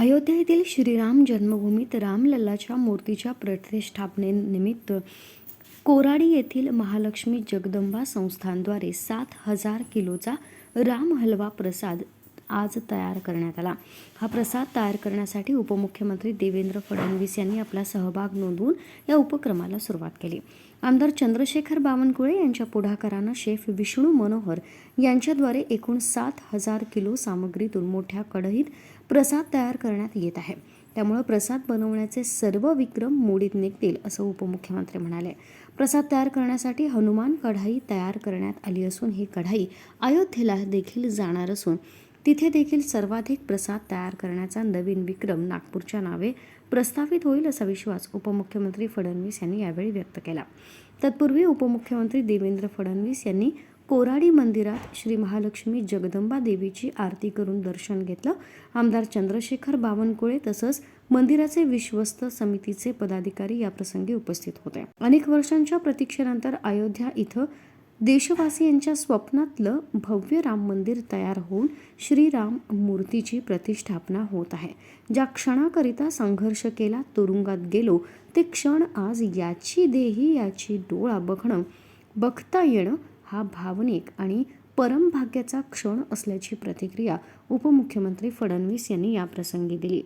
अयोध्या येथील श्रीराम जन्मभूमीत रामलल्लाच्या मूर्तीच्या प्रतिष्ठापनेनिमित्त कोराडी येथील महालक्ष्मी जगदंबा संस्थानद्वारे सात हजार किलोचा राम हलवा प्रसाद आज तयार करण्यात आला. हा प्रसाद तयार करण्यासाठी उपमुख्यमंत्री देवेंद्र फडणवीस यांनी आपला सहभाग नोंदवून या उपक्रमाला सुरुवात केली. आमदार चंद्रशेखर बावनकुळे यांच्या पुढाकारानं शेफ विष्णू मनोहर यांच्याद्वारे एकूण सात हजार किलो सामग्रीतून मोठ्या कढईत प्रसाद तयार करण्यात येत आहे. त्यामुळे प्रसाद बनवण्याचे सर्व विक्रम मोडीत निघतील असं उपमुख्यमंत्री म्हणाले. प्रसाद तयार करण्यासाठी हनुमान कढाई तयार करण्यात आली असून ही कढाई अयोध्येला देखील जाणार असून तिथे देखील सर्वाधिक प्रसाद तयार करण्याचा नवीन विक्रम नागपूरच्या नावे प्रस्थापित होईल असा विश्वास उपमुख्यमंत्री फडणवीस यांनी यावेळी व्यक्त केला. तत्पूर्वी उपमुख्यमंत्री देवेंद्र फडणवीस यांनी कोराडी मंदिरात श्री महालक्ष्मी जगदंबा देवीची आरती करून दर्शन घेतलं. आमदार चंद्रशेखर बावनकुळे तसंच मंदिराचे विश्वस्त समितीचे पदाधिकारी याप्रसंगी उपस्थित होते. अनेक वर्षांच्या प्रतीक्षेनंतर अयोध्या इथं देशवासियांच्या स्वप्नातलं भव्य राम मंदिर तयार होऊन श्रीराम मूर्तीची प्रतिष्ठापना होत आहे. ज्या क्षणाकरिता संघर्ष केला तुरुंगात गेलो ते क्षण आज याची देही याची डोळा बघणं बघता येणं हा भावनिक आणि परमभाग्याचा क्षण असल्याची प्रतिक्रिया उपमुख्यमंत्री फडणवीस यांनी याप्रसंगी दिली.